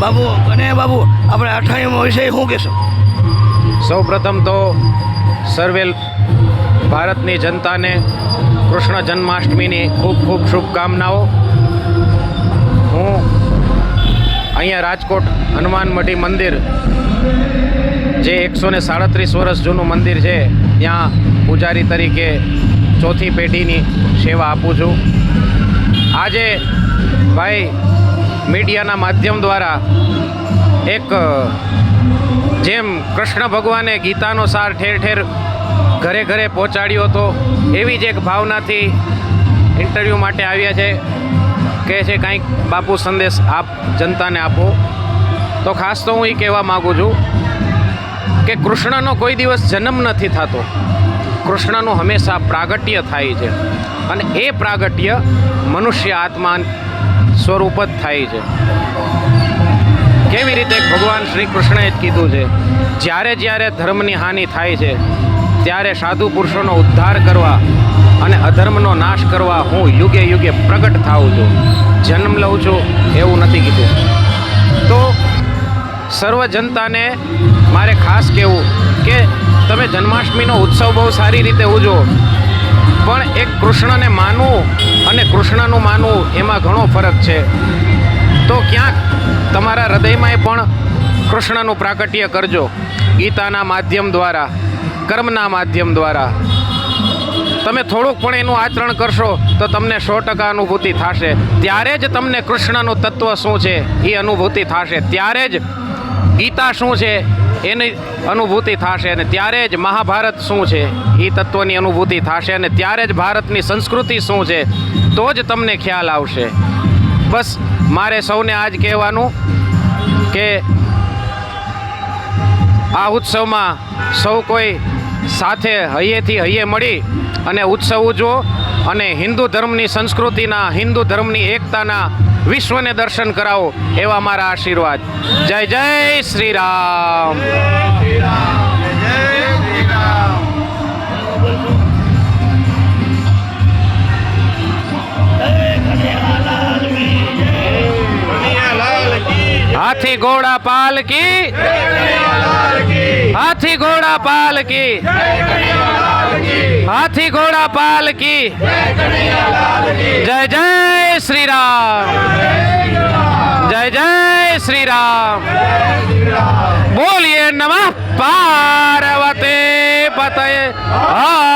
બાબુ, અને બાબુ, આપણે અઠાણીમાં વિશે શું કહેશો? સૌ પ્રથમ તો સર્વે ભારતની જનતાને કૃષ્ણ જન્માષ્ટમીની ખૂબ ખૂબ શુભકામનાઓ. હું અહીંયા રાજકોટ હનુમાન મઢી મંદિર, જે એકસો ને સાડત્રીસ વર્ષ જૂનું મંદિર છે, ત્યાં પૂજારી તરીકે ચોથી પેઢીની સેવા આપું છું. આજે ભાઈ મીડિયાના માધ્યમ દ્વારા એક જેમ કૃષ્ણ ભગવાને ગીતાનો સાર ઠેર ઠેર ઘરે ઘરે પહોંચાડ્યો હતો, એવી જ એક ભાવનાથી ઇન્ટરવ્યૂ માટે આવ્યા છે. કહે છે, કંઈક બાપુ સંદેશ આપ, જનતાને આપો. તો ખાસ તો હું એ કહેવા માગું છું કે કૃષ્ણનો કોઈ દિવસ જન્મ નથી થતો. કૃષ્ણનું હંમેશા પ્રાગટ્ય થાય છે. અને એ પ્રાગટ્ય મનુષ્ય આત્મા સ્વરૂપ જ થાય છે. કેવી રીતે ભગવાન શ્રી કૃષ્ણએ જ કીધું છે, જ્યારે જ્યારે ધર્મની હાનિ થાય છે, ત્યારે સાધુ પુરુષોનો ઉદ્ધાર કરવા અને અધર્મનો નાશ કરવા હું યુગે યુગે પ્રગટ થાઉં છું. જન્મ લઉં છું એવું નથી કીધું. તો સર્વ જનતાને મારે ખાસ કહેવું કે તમે જન્માષ્ટમીનો ઉત્સવ બહુ સારી રીતે ઉજવો. પણ એક કૃષ્ણને માનવું કૃષ્ણનું માનવું એમાં ઘણો ફરક છે. તો ક્યાંક તમારા હૃદયમાંય પણ કૃષ્ણનું પ્રાકટ્ય કરજો. ગીતાના માધ્યમ દ્વારા, કર્મના માધ્યમ દ્વારા. તમે થોડુંક પણ એનું આચરણ કરશો તો તમને સો ટકા અનુભૂતિ થશે. ત્યારે જ તમને કૃષ્ણનું તત્વ શું છે એ અનુભૂતિ થશે. ત્યારે જ ગીતા શું છે એની અનુભૂતિ થશે અને ત્યારે જ મહાભારત શું છે એ તત્વની અનુભૂતિ થશે અને ત્યારે જ ભારતની સંસ્કૃતિ શું છે તો જ તમને ખ્યાલ આવશે. બસ મારે સૌને આજ કહેવાનું કે આ ઉત્સવમાં સૌ કોઈ સાથે હૈયેથી હૈયે મળી અને ઉત્સવ ઉજવો અને હિન્દુ ધર્મની સંસ્કૃતિના, હિન્દુ ધર્મની એકતાના વિશ્વને દર્શન કરાવો એવા મારા આશીર્વાદ. જય જય શ્રી રામ. હાથી ઘોડા પાલકી હાથી ઘોડા પાલકી હાથી ઘોડા પાલકી જય જય શ્રી રામ જય જય શ્રી રામ બોલીએ નમઃ પાર્વતી પતય. હા.